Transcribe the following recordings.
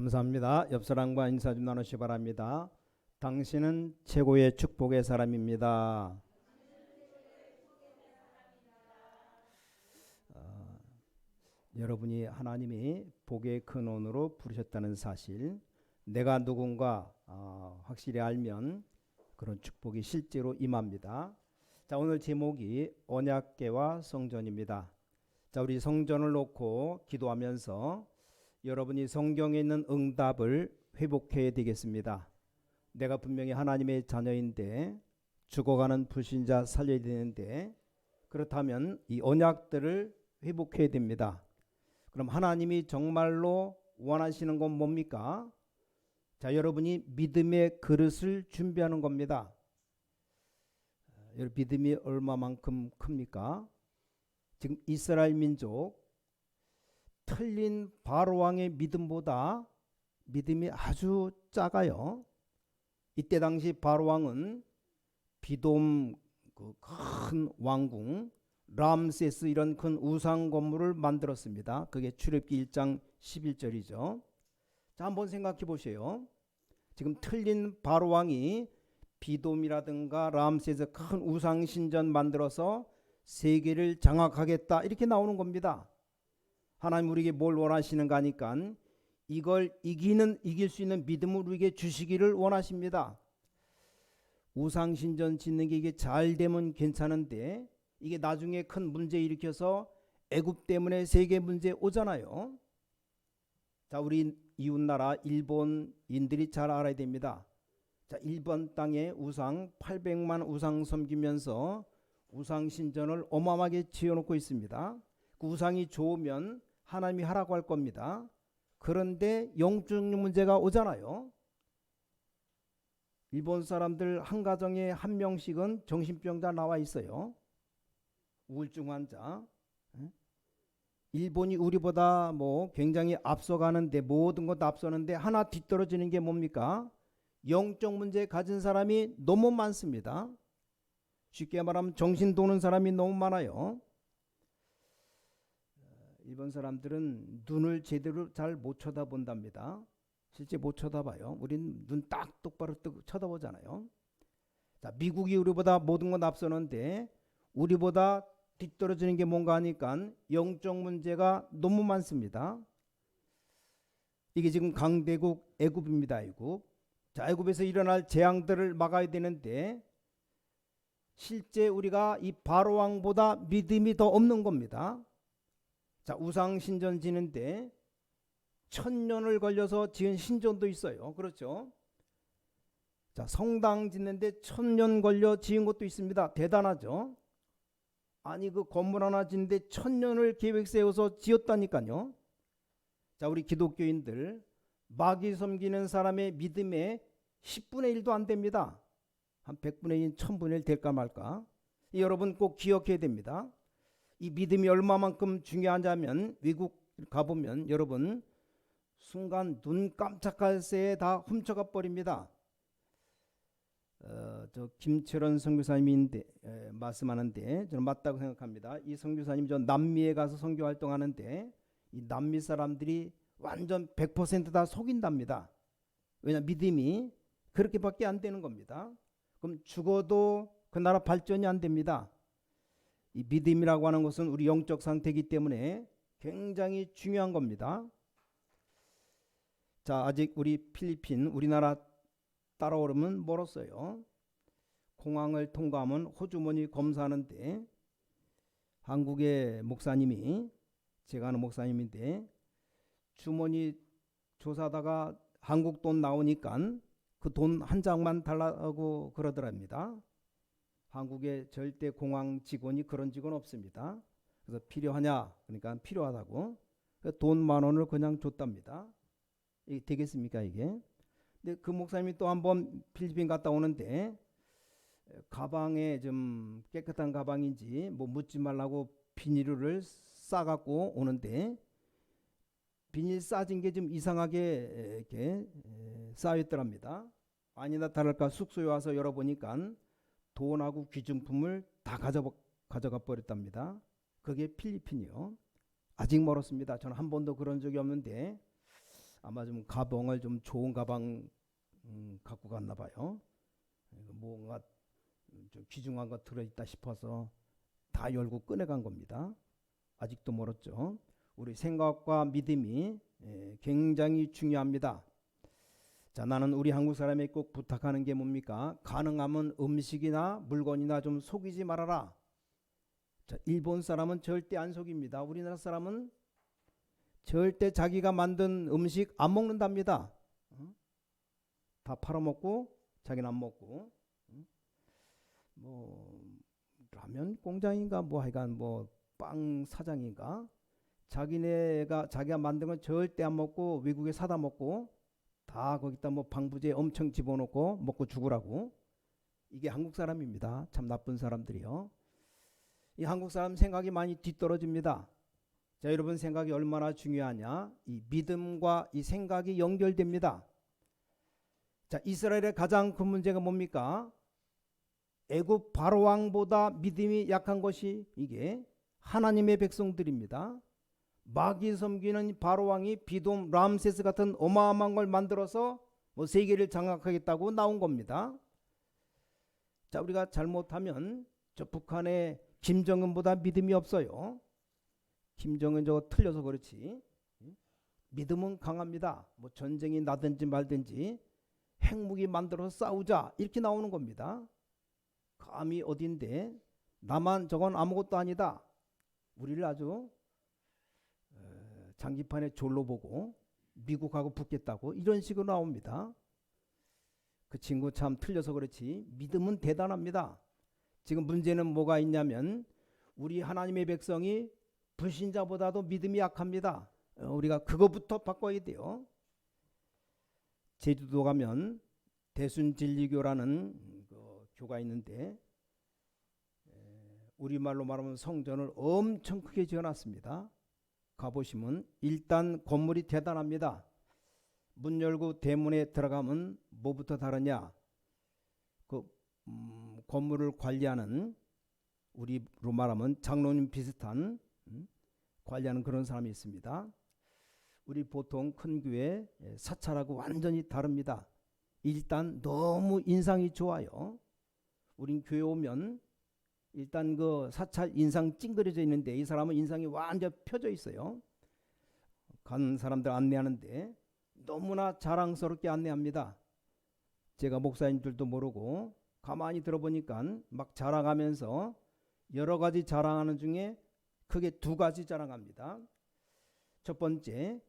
감사합니다. 옆 사람과 인사 좀 나누시 바랍니다. 당신은 최고의 축복의 사람입니다. 어, 여러분이 하나님이 복의 근원으로 부르셨다는 사실, 내가 누군가 어, 확실히 알면 그런 축복이 실제로 임합니다. 자, 오늘 제목이 언약계와 성전입니다. 자, 우리 성전을 놓고 기도하면서 여러분이 성경에 있는 응답을 회복해야 되겠습니다. 내가 분명히 하나님의 자녀인데 죽어가는 불신자 살려야 되는데 그렇다면 이 언약들을 회복해야 됩니다. 그럼 하나님이 정말로 원하시는 건 뭡니까? 자, 여러분이 믿음의 그릇을 준비하는 겁니다. 믿음이 얼마만큼 큽니까? 지금 이스라엘 민족 틀린 바로 왕의 믿음보다 믿음이 아주 작아요. 이때 당시 바로 왕은 비돔 그 큰 왕궁 람세스 이런 큰 우상 건물을 만들었습니다. 그게 출애굽기 1장 11절이죠. 자, 한번 생각해 보세요. 지금 틀린 바로 왕이 비돔이라든가 람세스 큰 우상 신전 만들어서 세계를 장악하겠다 이렇게 나오는 겁니다. 하나님 우리에게 뭘 원하시는가 하니까 이걸 이기는 이길 수 있는 믿음을 우리에게 주시기를 원하십니다. 우상 신전 짓는 게 이게 잘 되면 괜찮은데 이게 나중에 큰 문제 일으켜서 애굽 때문에 세계 문제 오잖아요. 자, 우리 이웃 나라 일본인들이 잘 알아야 됩니다. 자, 일본 땅에 우상 800만 우상 섬기면서 우상 신전을 어마어마하게 지어놓고 있습니다. 그 우상이 좋으면 하나님이 하라고 할 겁니다. 그런데 영적 문제가 오잖아요. 일본 사람들 한 가정에 한 명씩은 정신병자 나와 있어요. 우울증 환자. 일본이 우리보다 뭐 굉장히 앞서가는데 모든 것 앞서는데 하나 뒤떨어지는 게 뭡니까? 영적 문제 가진 사람이 너무 많습니다. 쉽게 말하면 정신 도는 사람이 너무 많아요. 일본 사람들은 눈을 제대로 잘 못 쳐다본답니다. 실제 못 쳐다봐요. 우린 눈 딱 똑바로 뜨고 쳐다보잖아요. 자, 미국이 우리보다 모든 건 앞서는데 우리보다 뒤떨어지는 게 뭔가 하니까 영적 문제가 너무 많습니다. 이게 지금 강대국 애굽입니다. 애굽. 자, 애굽에서 일어날 재앙들을 막아야 되는데 실제 우리가 이 바로 왕보다 믿음이 더 없는 겁니다. 자, 우상 신전 지는데 천 년을 걸려서 지은 신전도 있어요. 그렇죠? 자, 성당 짓는데 천 년 걸려 지은 것도 있습니다. 대단하죠? 아니 그 건물 하나 짓는데 천 년을 계획 세워서 지었다니까요. 자, 우리 기독교인들 마귀 섬기는 사람의 믿음에 10분의 1도 안 됩니다. 한 100분의 1, 1000분의 1 될까 말까. 여러분 꼭 기억해야 됩니다. 이 믿음이 얼마만큼 중요하냐면 외국 가보면 여러분 순간 눈 깜짝할 새에 다 훔쳐가 버립니다. 어, 저 김철원 선교사님인데 에, 말씀하는데 저는 맞다고 생각합니다. 이 선교사님 저 남미에 가서 선교 활동하는데 이 남미 사람들이 완전 100%다 속인답니다. 왜냐 믿음이 그렇게밖에 안 되는 겁니다. 그럼 죽어도 그 나라 발전이 안 됩니다. 이 믿음이라고 하는 것은 우리 영적 상태이기 때문에 굉장히 중요한 겁니다. 자, 아직 우리 필리핀, 우리나라 따라오려면 멀었어요. 공항을 통과하면 호주머니 검사하는데 한국의 목사님이 제가 아는 목사님인데 주머니 조사하다가 한국 돈 나오니까 그 돈 한 장만 달라고 그러더랍니다. 한국에 절대 공항 직원이 그런 직원 없습니다. 그래서 필요하냐? 그러니까 필요하다고 돈만 원을 그냥 줬답니다. 이게 되겠습니까 이게? 근데 그 목사님이 또 한번 필리핀 갔다 오는데 가방에 좀 깨끗한 가방인지 뭐 묻지 말라고 비닐을 싸갖고 오는데 비닐 싸진 게 좀 이상하게 이렇게 쌓여있더랍니다. 아니나 다를까 숙소에 와서 열어보니까 돈하고 귀중품을 다 가져, 가져가 버렸답니다. 그게 필리핀이요. 아직 멀었습니다. 저는 한 번도 그런 적이 없는데 아마 좀 가방을 좀 좋은 가방 음, 갖고 갔나 봐요. 뭔가 좀 귀중한 거 들어있다 싶어서 다 열고 꺼내간 겁니다. 아직도 멀었죠. 우리 생각과 믿음이 예, 굉장히 중요합니다. 자, 나는 우리 한국 사람에게 꼭 부탁하는 게 뭡니까? 가능하면 음식이나 물건이나 좀 속이지 말아라. 자, 일본 사람은 절대 안 속입니다. 우리나라 사람은 절대 자기가 만든 음식 안 먹는답니다. 어? 다 팔아먹고 자기는 안 먹고 어? 뭐 라면 공장인가 뭐 하여간 뭐 빵 사장인가 자기네가 자기가 만든 건 절대 안 먹고 외국에 사다 먹고 다 거기다 뭐 방부제 엄청 집어넣고 먹고 죽으라고 이게 한국 사람입니다. 참 나쁜 사람들이요. 이 한국 사람 생각이 많이 뒤떨어집니다. 자, 여러분 생각이 얼마나 중요하냐? 이 믿음과 이 생각이 연결됩니다. 자, 이스라엘의 가장 큰 문제가 뭡니까? 애굽 바로 왕보다 믿음이 약한 것이 이게 하나님의 백성들입니다. 마귀 섬기는 바로 왕이 비돔 람세스 같은 어마어마한 걸 만들어서 뭐 세계를 장악하겠다고 나온 겁니다. 자, 우리가 잘못하면 저 북한의 김정은보다 믿음이 없어요. 김정은 저거 틀려서 그렇지. 믿음은 강합니다. 뭐 전쟁이 나든지 말든지 핵무기 만들어서 싸우자 이렇게 나오는 겁니다. 감히 어딘데 나만 저건 아무것도 아니다. 우리를 아주 어, 장기판에 졸로 보고 미국하고 붙겠다고 이런 식으로 나옵니다. 그 친구 참 틀려서 그렇지 믿음은 대단합니다. 지금 문제는 뭐가 있냐면 우리 하나님의 백성이 불신자보다도 믿음이 약합니다. 어, 우리가 그거부터 바꿔야 돼요. 제주도 가면 대순진리교라는 그 교가 있는데 우리말로 말하면 성전을 엄청 크게 지어놨습니다. 가보시면 일단 건물이 대단합니다. 문 열고 대문에 들어가면 뭐부터 다르냐? 그 음, 건물을 관리하는 우리로 말하면 장로님 비슷한 음, 관리하는 그런 사람이 있습니다. 우리 보통 큰 교회 사찰하고 완전히 다릅니다. 일단 너무 인상이 좋아요. 우린 교회 오면 일단 그 사찰 인상 찡그려져 있는데 이 사람은 인상이 완전 펴져 있어요. 간 사람들 안내하는데 너무나 자랑스럽게 안내합니다. 제가 목사님들도 모르고 가만히 들어보니까 막 자랑하면서 여러 가지 자랑하는 중에 크게 두 가지 자랑합니다. 첫 번째,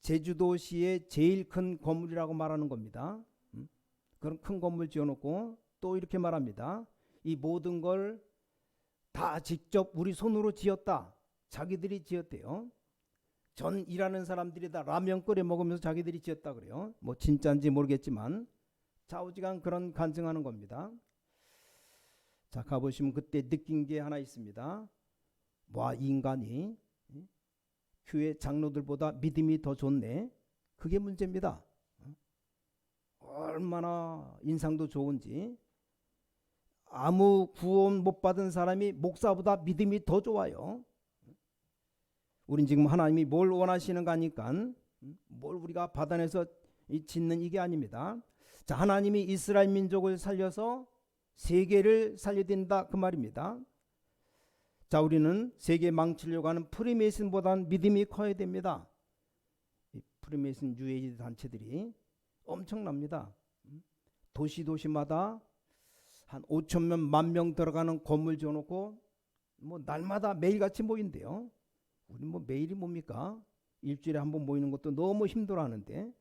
제주도시의 제일 큰 건물이라고 말하는 겁니다. 음? 그런 큰 건물 지어놓고 또 이렇게 말합니다. 이 모든 걸 다 직접 우리 손으로 지었다. 자기들이 지었대요. 전 일하는 사람들이 다 라면 끓여 먹으면서 자기들이 지었다 그래요. 뭐 진짜인지 모르겠지만 좌우지간 그런 간증하는 겁니다. 자 가보시면 그때 느낀 게 하나 있습니다. 와 인간이 교회 장로들보다 믿음이 더 좋네. 그게 문제입니다. 얼마나 인상도 좋은지 아무 구원 못 받은 사람이 목사보다 믿음이 더 좋아요. 우린 지금 하나님이 뭘 원하시는가 하니까 뭘 우리가 받아내서 짓는 이게 아닙니다. 자, 하나님이 이스라엘 민족을 살려서 세계를 살려야 된다 그 말입니다. 자, 우리는 세계 망치려고 하는 프리메이슨보다는 믿음이 커야 됩니다. 이 프리메이슨 유해지 단체들이 엄청납니다. 도시 도시마다 한 5천 명, 만 명 들어가는 건물 지어놓고 뭐 날마다 매일같이 모인대요. 우리 뭐 매일이 뭡니까? 일주일에 한 번 모이는 것도 너무 힘들어하는데.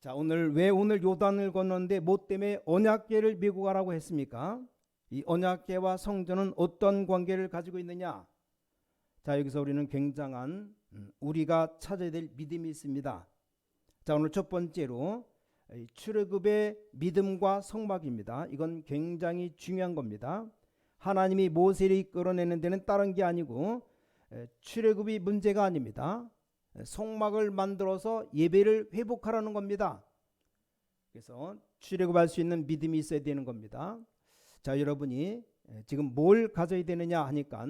자 오늘 왜 오늘 요단을 건너는데 뭐 때문에 언약궤를 메고 가라고 했습니까? 이 언약궤와 성전은 어떤 관계를 가지고 있느냐? 자 여기서 우리는 굉장한 음, 우리가 찾아야 될 믿음이 있습니다. 자 오늘 첫 번째로 출애굽의 믿음과 성막입니다. 이건 굉장히 중요한 겁니다. 하나님이 모세를 이끌어내는 데는 다른 게 아니고 출애굽이 문제가 아닙니다. 성막을 만들어서 예배를 회복하라는 겁니다. 그래서 출애굽할 수 있는 믿음이 있어야 되는 겁니다. 자, 여러분이 지금 뭘 가져야 되느냐 하니까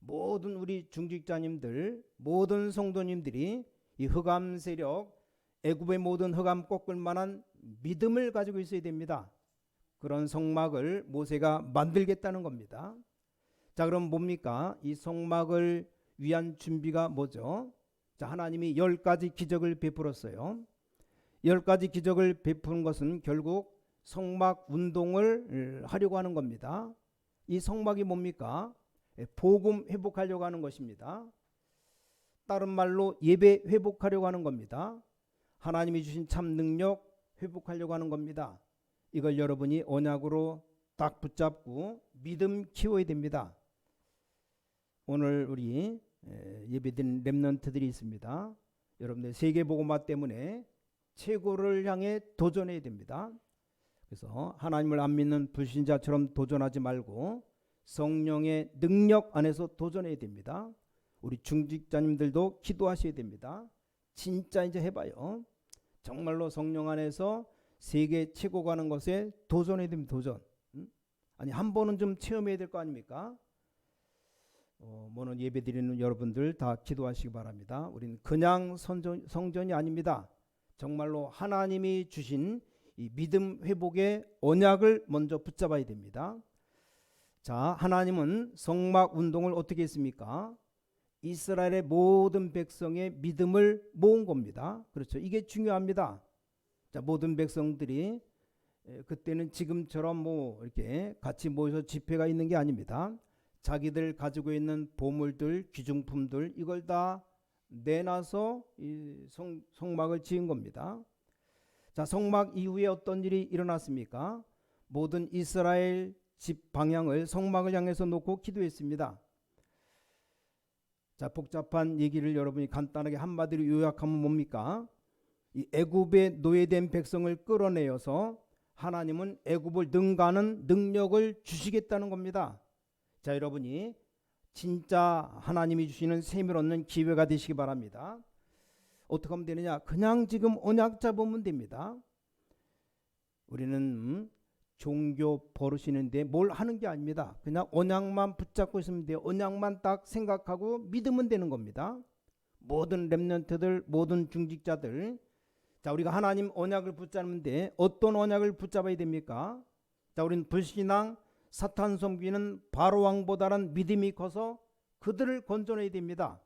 모든 우리 중직자님들, 모든 성도님들이 이 흑암 세력 애굽의 모든 흑암 꺾을 만한 믿음을 가지고 있어야 됩니다. 그런 성막을 모세가 만들겠다는 겁니다. 자, 그럼 뭡니까? 이 성막을 위한 준비가 뭐죠? 자, 하나님이 열 가지 기적을 베풀었어요. 열 가지 기적을 베푸는 것은 결국 성막 운동을 하려고 하는 겁니다. 이 성막이 뭡니까? 예, 복음 회복하려고 하는 것입니다. 다른 말로 예배 회복하려고 하는 겁니다. 하나님이 주신 참 능력 회복하려고 하는 겁니다. 이걸 여러분이 언약으로 딱 붙잡고 믿음 키워야 됩니다. 오늘 우리 에, 예배드린 렘넌트들이 있습니다. 여러분들 세계 복음화 때문에 최고를 향해 도전해야 됩니다. 그래서 하나님을 안 믿는 불신자처럼 도전하지 말고 성령의 능력 안에서 도전해야 됩니다. 우리 중직자님들도 기도하셔야 됩니다. 진짜 이제 해봐요. 정말로 성령 안에서 세계 최고 가는 것에 도전해야 됩니다. 도전. 음? 아니 한 번은 좀 체험해야 될 거 아닙니까? 어, 뭐는 예배 드리는 여러분들 다 기도하시기 바랍니다. 우리는 그냥 선전, 성전이 아닙니다. 정말로 하나님이 주신 이 믿음 회복의 언약을 먼저 붙잡아야 됩니다. 자, 하나님은 성막 운동을 어떻게 했습니까? 이스라엘의 모든 백성의 믿음을 모은 겁니다. 그렇죠. 이게 중요합니다. 자, 모든 백성들이 에, 그때는 지금처럼 뭐 이렇게 같이 모여서 집회가 있는 게 아닙니다. 자기들 가지고 있는 보물들, 귀중품들 이걸 다 내놔서 이 성, 성막을 지은 겁니다. 자, 성막 이후에 어떤 일이 일어났습니까? 모든 이스라엘 집 방향을 성막을 향해서 놓고 기도했습니다. 자, 복잡한 얘기를 여러분이 간단하게 한마디로 요약하면 뭡니까? 이 애굽에 노예된 백성을 끌어내어서 하나님은 애굽을 능가하는 능력을 주시겠다는 겁니다. 자, 여러분이 진짜 하나님이 주시는 셈을 얻는 기회가 되시기 바랍니다. 어떻게 하면 되느냐? 그냥 지금 언약 잡으면 됩니다. 우리는 음, 종교 버릇이는데 뭘 하는 게 아닙니다. 그냥 언약만 붙잡고 있으면 돼요. 언약만 딱 생각하고 믿으면 되는 겁니다. 모든 렘넌트들, 모든 중직자들, 자 우리가 하나님 언약을 붙잡는데 어떤 언약을 붙잡아야 됩니까? 자 우리는 불신앙, 사탄 섬기는 바로 왕보다는 믿음이 커서 그들을 건져내야 됩니다.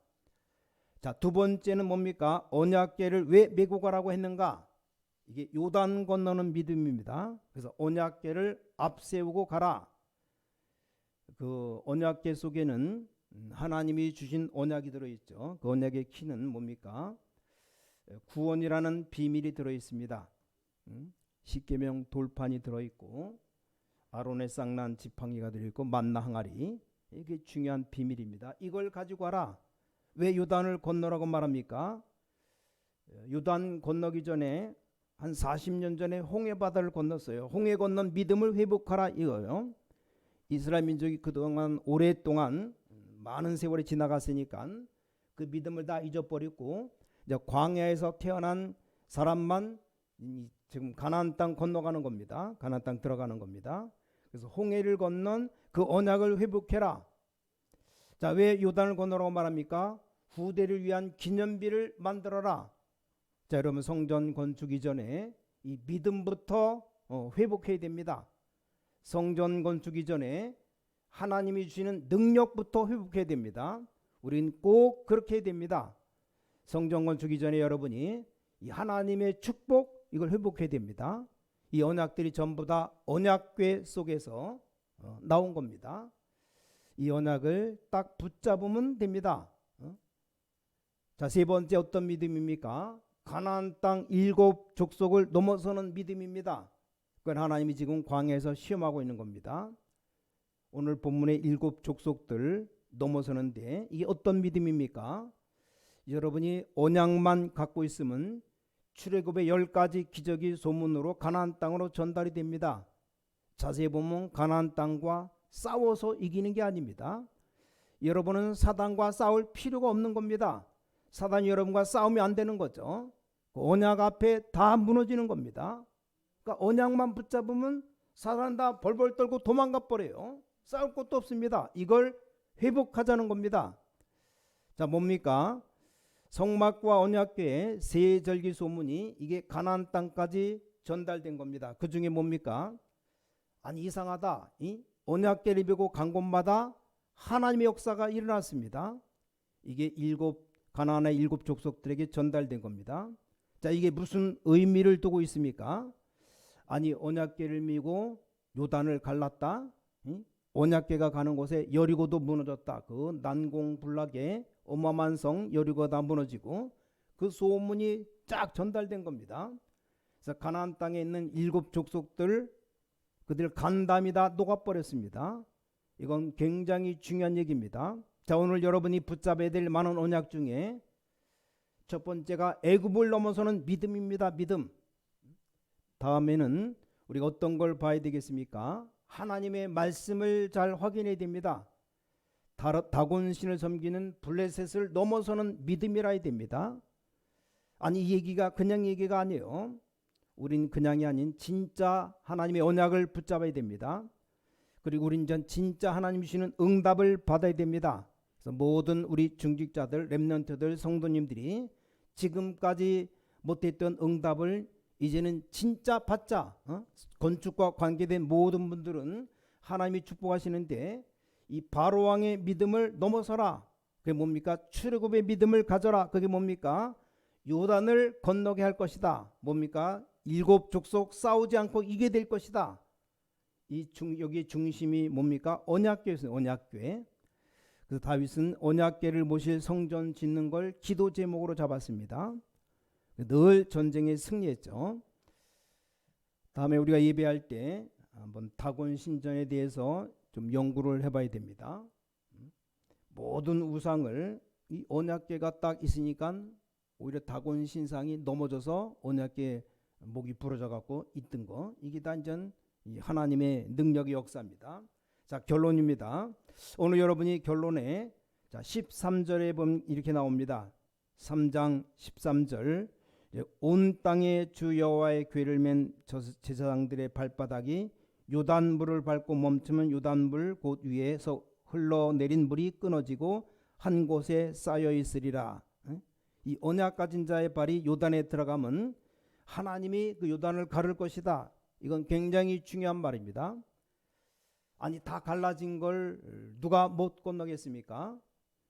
자, 두 번째는 뭡니까? 언약궤를 왜 메고 가라고 했는가? 이게 요단 건너는 믿음입니다. 그래서 언약궤를 앞세우고 가라. 그 언약궤 속에는 하나님이 주신 언약이 들어 있죠. 그 언약의 키는 뭡니까? 구원이라는 비밀이 들어 있습니다. 음? 십계명 돌판이 들어 있고 아론의 쌍난 지팡이가 들어 있고 만나 항아리 이게 중요한 비밀입니다. 이걸 가지고 와라. 왜 요단을 건너라고 말합니까? 요단 건너기 전에 한 40년 전에 홍해 바다를 건넜어요. 홍해 건넌 믿음을 회복하라 이거요. 이스라엘 민족이 그동안 오랫동안 많은 세월이 지나갔으니까 그 믿음을 다 잊어버렸고 이제 광야에서 태어난 사람만 지금 가나안 땅 건너가는 겁니다. 가나안 땅 들어가는 겁니다. 그래서 홍해를 건넌 그 언약을 회복해라. 자, 왜 요단을 건너라고 말합니까? 후대를 위한 기념비를 만들어라. 자, 여러분 성전 건축 이전에 이 믿음부터 어, 회복해야 됩니다. 성전 건축 이전에 하나님이 주시는 능력부터 회복해야 됩니다. 우린 꼭 그렇게 해야 됩니다. 성전 건축 이전에 여러분이 이 하나님의 축복 이걸 회복해야 됩니다. 이 언약들이 전부 다 언약궤 속에서 어, 나온 겁니다. 이 언약을 딱 붙잡으면 됩니다. 어? 자, 세 번째 어떤 믿음입니까? 가나안 땅 일곱 족속을 넘어서는 믿음입니다. 그건 하나님이 지금 광야에서 시험하고 있는 겁니다. 오늘 본문의 일곱 족속들 넘어서는데 이게 어떤 믿음입니까? 여러분이 언약만 갖고 있으면 출애굽의 열 가지 기적이 소문으로 가나안 땅으로 전달이 됩니다. 자세히 보면 가나안 땅과 싸워서 이기는 게 아닙니다. 여러분은 사단과 싸울 필요가 없는 겁니다. 사단이 여러분과 싸우면 안 되는 거죠. 그 언약 앞에 다 무너지는 겁니다. 그러니까 언약만 붙잡으면 사단 다 벌벌 떨고 도망가 버려요. 싸울 것도 없습니다. 이걸 회복하자는 겁니다. 자, 뭡니까? 성막과 언약궤의 세 절기 소문이 이게 가나안 땅까지 전달된 겁니다. 그 중에 뭡니까? 아니 이상하다. 이 언약궤를 비고 간 곳마다 하나님의 역사가 일어났습니다. 이게 일곱 가나안의 일곱 족속들에게 전달된 겁니다. 자 이게 무슨 의미를 두고 있습니까? 아니 언약궤를 미고 요단을 갈랐다. 이? 언약궤가 가는 곳에 여리고도 무너졌다. 그 난공불락의 어마어마한 성 여리고가 다 무너지고 그 소문이 쫙 전달된 겁니다. 그래서 가나안 땅에 있는 일곱 족속들 그들 간담이 다 녹아버렸습니다. 이건 굉장히 중요한 얘기입니다. 자 오늘 여러분이 붙잡아야 될 많은 언약 중에 첫 번째가 애굽을 넘어서는 믿음입니다. 믿음. 다음에는 우리가 어떤 걸 봐야 되겠습니까? 하나님의 말씀을 잘 확인해야 됩니다. 다- 다곤신을 섬기는 블레셋을 넘어서는 믿음이라 해야 됩니다. 아니 이 얘기가 그냥 얘기가 아니에요. 우린 그냥이 아닌 진짜 하나님의 언약을 붙잡아야 됩니다. 그리고 우린 전 진짜 하나님 주시는 응답을 받아야 됩니다. 그래서 모든 우리 중직자들, 렘넌트들, 성도님들이 지금까지 못했던 응답을 이제는 진짜 받자. 어? 건축과 관계된 모든 분들은 하나님이 축복하시는데 이 바로 왕의 믿음을 넘어서라. 그게 뭡니까? 출애굽의 믿음을 가져라. 그게 뭡니까? 요단을 건너게 할 것이다. 뭡니까? 일곱 족속 싸우지 않고 이게 될 것이다. 이 중, 여기 중심이 뭡니까? 언약궤였어요. 언약궤. 그래서 다윗은 언약궤를 모실 성전 짓는 걸 기도 제목으로 잡았습니다. 늘 전쟁에 승리했죠. 다음에 우리가 예배할 때 한번 다곤 신전에 대해서 좀 연구를 해봐야 됩니다. 모든 우상을 이 언약궤가 딱 있으니까 오히려 다곤 신상이 넘어져서 언약궤 목이 부러져 갖고 있던 거 이게 단전 이 하나님의 능력의 역사입니다. 자 결론입니다. 오늘 여러분이 결론에 자 13절에 보면 이렇게 나옵니다. 3장 13절 이제 온 땅에 주 여호와의 궤를 맨 저- 제사장들의 발바닥이 요단물을 밟고 멈추면 요단물 곧 위에서 흘러내린 물이 끊어지고 한 곳에 쌓여 있으리라. 응? 이 언약 가진 자의 발이 요단에 들어가면 하나님이 그 요단을 가를 것이다. 이건 굉장히 중요한 말입니다. 아니 다 갈라진 걸 누가 못 건너겠습니까?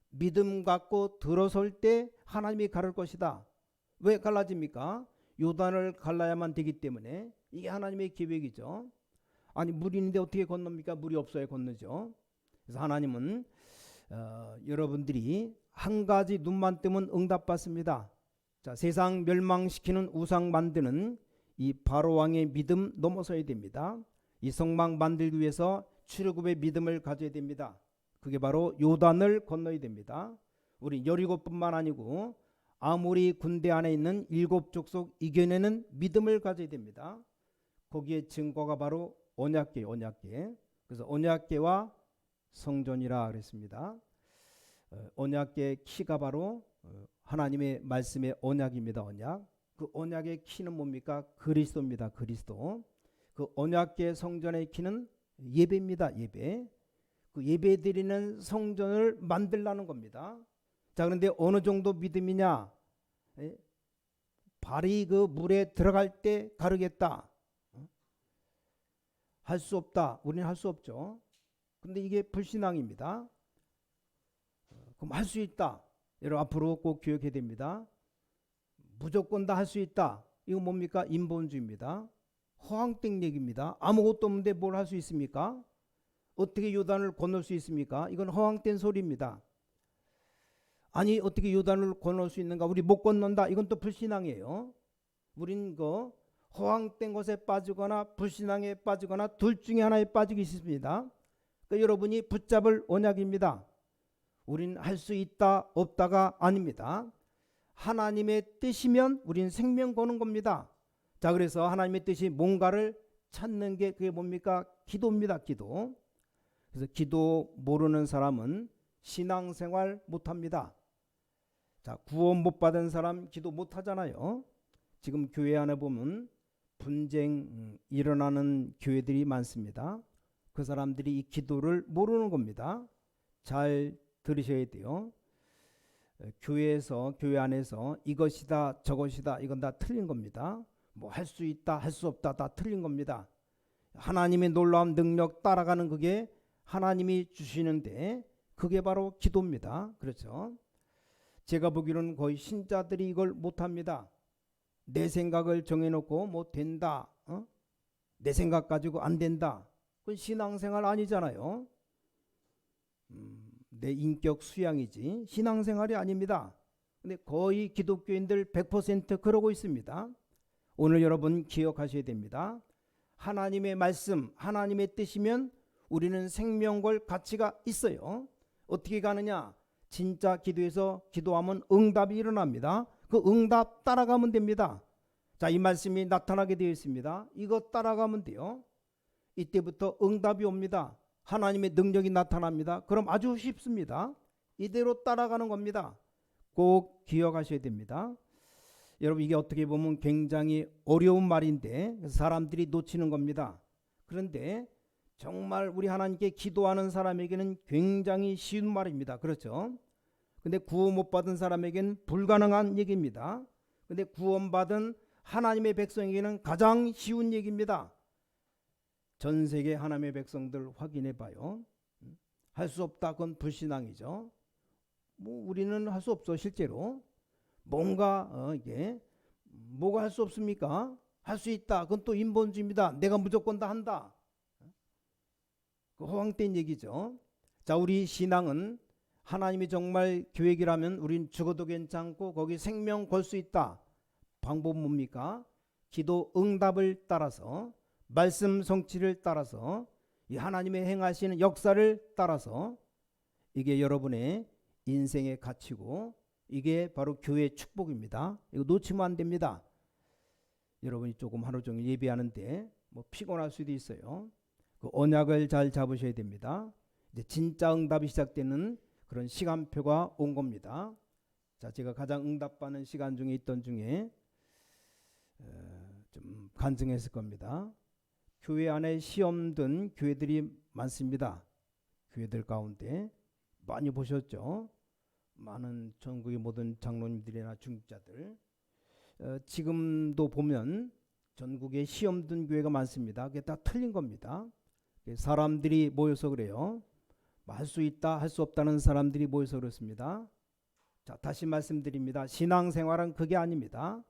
믿음 갖고 들어설 때 하나님이 가를 것이다. 왜 갈라집니까? 요단을 갈라야만 되기 때문에 이게 하나님의 계획이죠. 아니 물이 있는데 어떻게 건넙니까? 물이 없어야 건너죠. 그래서 하나님은 어, 여러분들이 한 가지 눈만 뜨면 응답받습니다. 자 세상 멸망시키는 우상 만드는 이 바로 왕의 믿음 넘어서야 됩니다. 이 성막 만들기 위해서 출애굽의 믿음을 가져야 됩니다. 그게 바로 요단을 건너야 됩니다. 우리 여리고뿐만 아니고 아모리 군대 안에 있는 일곱 족속 이겨내는 믿음을 가져야 됩니다. 거기에 증거가 바로 언약계, 언약계. 그래서 언약계와 성전이라 그랬습니다. 어, 언약계의 키가 바로 어, 하나님의 말씀의 언약입니다. 언약. 그 언약의 키는 뭡니까? 그리스도입니다. 그리스도. 그 언약계 성전의 키는 예배입니다. 예배. 그 예배 드리는 성전을 만들라는 겁니다. 자, 그런데 어느 정도 믿음이냐? 예? 발이 그 물에 들어갈 때 가르겠다. 할 수 없다. 우리는 할 수 없죠. 근데 이게 불신앙입니다. 어, 그럼 할 수 있다. 여러분 앞으로 꼭 기억해야 됩니다. 무조건 다 할 수 있다. 이거 뭡니까? 인본주의입니다. 허황된 얘기입니다. 아무것도 없는데 뭘 할 수 있습니까? 어떻게 요단을 건널 수 있습니까? 이건 허황된 소리입니다. 아니 어떻게 요단을 건널 수 있는가? 우리 못 건넌다. 이건 또 불신앙이에요. 우린 그 허황된 것에 빠지거나 불신앙에 빠지거나 둘 중에 하나에 빠지기 쉽습니다. 그 여러분이 붙잡을 언약입니다. 우린 할 수 있다 없다가 아닙니다. 하나님의 뜻이면 우린 생명 거는 겁니다. 자 그래서 하나님의 뜻이 뭔가를 찾는 게 그게 뭡니까? 기도입니다. 기도. 그래서 기도 모르는 사람은 신앙생활 못 합니다. 자 구원 못 받은 사람 기도 못 하잖아요. 지금 교회 안에 보면 분쟁 음, 일어나는 교회들이 많습니다. 그 사람들이 이 기도를 모르는 겁니다. 잘 들으셔야 돼요. 에, 교회에서 교회 안에서 이것이다 저것이다 이건 다 틀린 겁니다. 뭐 할 수 있다 할 수 없다 다 틀린 겁니다. 하나님의 놀라운 능력 따라가는 그게 하나님이 주시는데 그게 바로 기도입니다. 그렇죠? 제가 보기로는 거의 신자들이 이걸 못합니다. 내 생각을 정해놓고 뭐 된다, 어? 내 생각 가지고 안 된다. 그건 신앙생활 아니잖아요. 음, 내 인격 수양이지 신앙생활이 아닙니다. 근데 거의 기독교인들 100% 그러고 있습니다. 오늘 여러분 기억하셔야 됩니다. 하나님의 말씀, 하나님의 뜻이면 우리는 생명 걸 가치가 있어요. 어떻게 가느냐? 진짜 기도에서 기도하면 응답이 일어납니다. 그 응답 따라가면 됩니다. 자, 이 말씀이 나타나게 되어 있습니다. 이거 따라가면 돼요. 이때부터 응답이 옵니다. 하나님의 능력이 나타납니다. 그럼 아주 쉽습니다. 이대로 따라가는 겁니다. 꼭 기억하셔야 됩니다. 여러분 이게 어떻게 보면 굉장히 어려운 말인데 사람들이 놓치는 겁니다. 그런데 정말 우리 하나님께 기도하는 사람에게는 굉장히 쉬운 말입니다. 그렇죠? 근데 구원 못 받은 사람에게는 불가능한 얘기입니다. 근데 구원받은 하나님의 백성에게는 가장 쉬운 얘기입니다. 전 세계 하나님의 백성들 확인해 봐요. 할 수 없다 그건 불신앙이죠. 뭐 우리는 할 수 없어 실제로. 뭔가 어 이게 뭐가 할 수 없습니까? 할 수 있다. 그건 또 인본주의입니다. 내가 무조건 다 한다. 그 허황된 얘기죠. 자, 우리 신앙은 하나님이 정말 계획이라면 우린 죽어도 괜찮고 거기 생명 걸 수 있다. 방법 뭡니까? 기도 응답을 따라서 말씀 성취를 따라서 이 하나님의 행하시는 역사를 따라서 이게 여러분의 인생의 가치고 이게 바로 교회의 축복입니다. 이거 놓치면 안 됩니다. 여러분이 조금 하루 종일 예배하는데 뭐 피곤할 수도 있어요. 그 언약을 잘 잡으셔야 됩니다. 이제 진짜 응답이 시작되는 그런 시간표가 온 겁니다. 자, 제가 가장 응답받는 시간 중에 있던 중에 어, 좀 간증했을 겁니다. 교회 안에 시험 든 교회들이 많습니다. 교회들 가운데 많이 보셨죠? 많은 전국의 모든 장로님들이나 중직자들 어, 지금도 보면 전국에 시험 든 교회가 많습니다. 그게 다 틀린 겁니다. 사람들이 모여서 그래요. 할 수 있다, 할 수 없다는 사람들이 모여서 그렇습니다. 자, 다시 말씀드립니다. 신앙생활은 그게 아닙니다.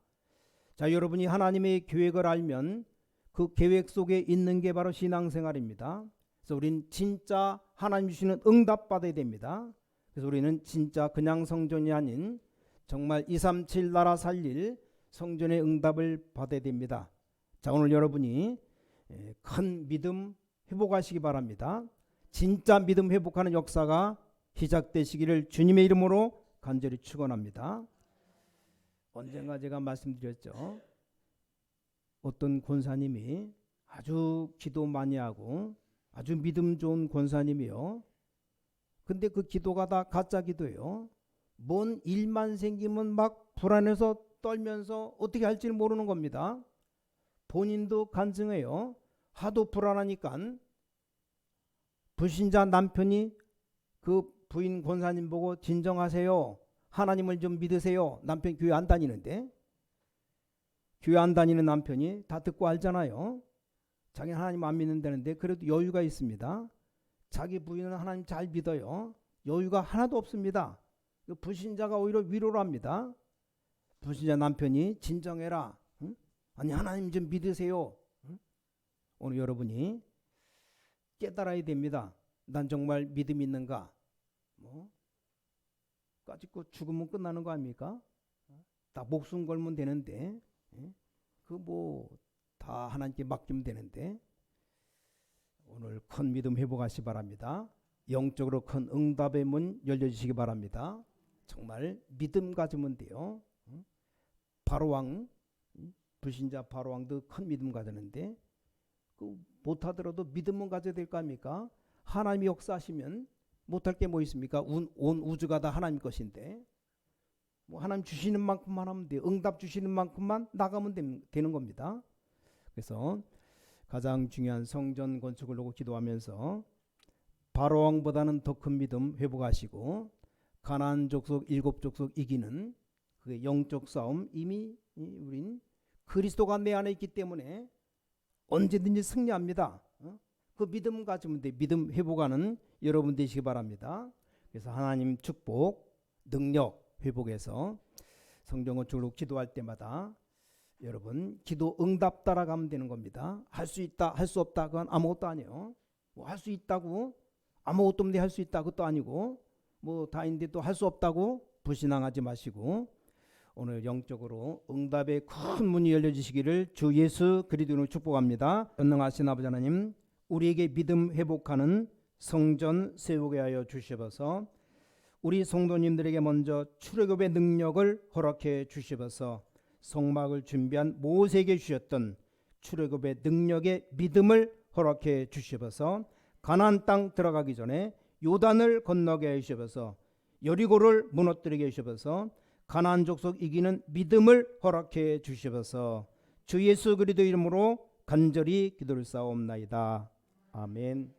자, 여러분이 하나님의 계획을 알면 그 계획 속에 있는 게 바로 신앙생활입니다. 그래서 우린 진짜 하나님 주시는 응답 받아야 됩니다. 그래서 우리는 진짜 그냥 성전이 아닌 정말 237 나라 살릴 성전의 응답을 받아야 됩니다. 자, 오늘 여러분이 예, 큰 믿음 회복하시기 바랍니다. 진짜 믿음 회복하는 역사가 시작되시기를 주님의 이름으로 간절히 축원합니다. 언젠가 제가 말씀드렸죠. 어떤 권사님이 아주 기도 많이 하고 아주 믿음 좋은 권사님이요. 근데 그 기도가 다 가짜 기도예요. 뭔 일만 생기면 막 불안해서 떨면서 어떻게 할지 모르는 겁니다. 본인도 간증해요. 하도 불안하니까 불신자 남편이 그 부인 권사님 보고 진정하세요. 하나님을 좀 믿으세요. 남편 교회 안 다니는데 교회 안 다니는 남편이 다 듣고 알잖아요. 자기 하나님 안 믿는다는데 그래도 여유가 있습니다. 자기 부인은 하나님 잘 믿어요. 여유가 하나도 없습니다. 그 불신자가 오히려 위로를 합니다. 불신자 남편이 진정해라. 응? 아니 하나님 좀 믿으세요. 응? 오늘 여러분이 깨달아야 됩니다. 난 정말 믿음 있는가? 뭐 까짓거 죽으면 끝나는 거 아닙니까? 다 목숨 걸면 되는데 그 뭐 다 하나님께 맡기면 되는데 오늘 큰 믿음 회복하시 바랍니다. 영적으로 큰 응답의 문 열려주시기 바랍니다. 정말 믿음 가지면 돼요. 바로 왕 불신자 바로 왕도 큰 믿음 가졌는데 그 못하더라도 믿음은 가져야 될 거 아닙니까? 하나님이 역사하시면 못할 게 뭐 있습니까? 온, 온 우주가 다 하나님 것인데 뭐 하나님 주시는 만큼만 하면 돼요. 응답 주시는 만큼만 나가면 됨- 되는 겁니다. 그래서 가장 중요한 성전 건축을 놓고 기도하면서 바로 왕보다는 더 큰 믿음 회복하시고 가나안 족속 일곱 족속 이기는 그 영적 싸움 이미 이 우린 그리스도가 내 안에 있기 때문에 언제든지 승리합니다. 어? 그 믿음 가지면 돼. 믿음 회복하는 여러분 되시기 바랍니다. 그래서 하나님 축복, 능력 회복해서 성경을 줄로 기도할 때마다 여러분 기도 응답 따라가면 되는 겁니다. 할 수 있다, 할 수 없다 그건 아무것도 아니에요. 뭐 할 수 있다고 아무것도 없는데 할 수 있다 그것도 아니고 뭐 다인데 또 할 수 없다고 불신앙하지 마시고 오늘 영적으로 응답의 큰 문이 열려지시기를 주 예수 그리스도로 축복합니다. 전능하신 아버지 하나님 우리에게 믿음 회복하는 성전 세우게 하여 주시옵소서. 우리 성도님들에게 먼저 출애굽의 능력을 허락해 주시옵소서. 성막을 준비한 모세에게 주셨던 출애굽의 능력의 믿음을 허락해 주시옵소서. 가나안 땅 들어가기 전에 요단을 건너게 해 주시옵소서. 여리고를 무너뜨리게 해 주시옵소서. 가나안 족속 이기는 믿음을 허락해 주시옵소서. 주 예수 그리스도 이름으로 간절히 기도를 싸움나이다. 아멘.